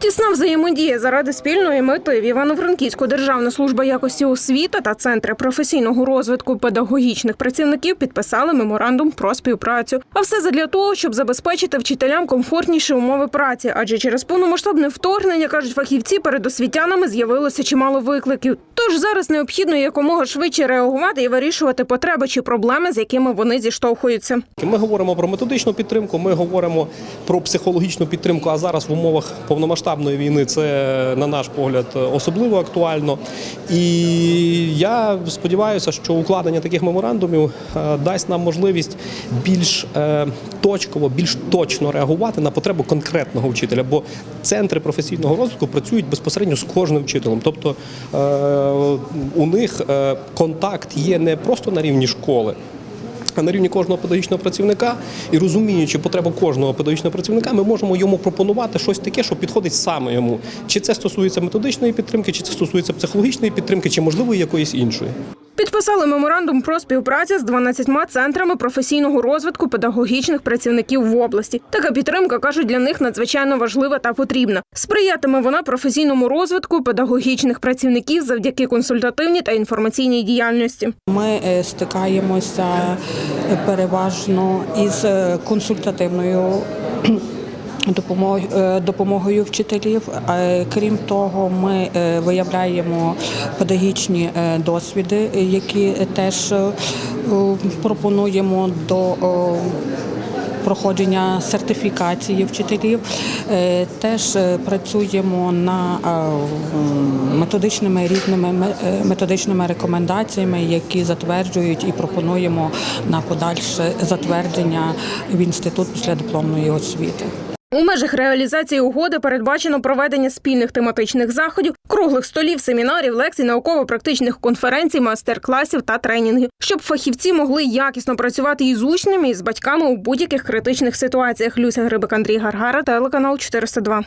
Тісна взаємодія заради спільної мети в Івано-Франківську Державна служба якості освіти та центри професійного розвитку педагогічних працівників підписали меморандум про співпрацю. А все задля того, щоб забезпечити вчителям комфортніші умови праці. Адже через повномасштабне вторгнення кажуть фахівці перед освітянами з'явилося чимало викликів. Тож зараз необхідно якомога швидше реагувати і вирішувати потреби чи проблеми, з якими вони зіштовхуються. Ми говоримо про методичну підтримку, ми говоримо про психологічну підтримку. А зараз в умовах повномасштабної війни це, на наш погляд, особливо актуально. І я сподіваюся, що укладення таких меморандумів е, дасть нам можливість більш е, точково, більш точно реагувати на потребу конкретного вчителя. Бо центри професійного розвитку працюють безпосередньо з кожним вчителем. Тобто е, у них е, контакт є не просто на рівні школи. А на рівні кожного педагогічного працівника і розуміючи потребу кожного педагогічного працівника, ми можемо йому пропонувати щось таке, що підходить саме йому. Чи це стосується методичної підтримки, чи це стосується психологічної підтримки, чи можливо якоїсь іншої. Підписали меморандум про співпрацю з 12 центрами професійного розвитку педагогічних працівників в області. Така підтримка кажуть для них надзвичайно важлива та потрібна. Сприятиме вона професійному розвитку педагогічних працівників завдяки консультативній та інформаційній діяльності. Ми е, стикаємося е, переважно із е, консультативною допомогою вчителів. Е, Крім того, ми е, виявляємо педагогічні е, досвіди, е, які теж е, пропонуємо до е, проходження сертифікації вчителів. Е, Теж е, працюємо на е, методичними різними е, методичними рекомендаціями, які затверджують і пропонуємо на подальше затвердження в інститут післядипломної освіти. У межах реалізації угоди передбачено проведення спільних тематичних заходів, круглих столів, семінарів, лекцій, науково-практичних конференцій, майстер-класів та тренінгів, щоб фахівці могли якісно працювати із учнями і з батьками у будь-яких критичних ситуаціях. Люся Грибик, Андрій Гаргара, телеканал 402.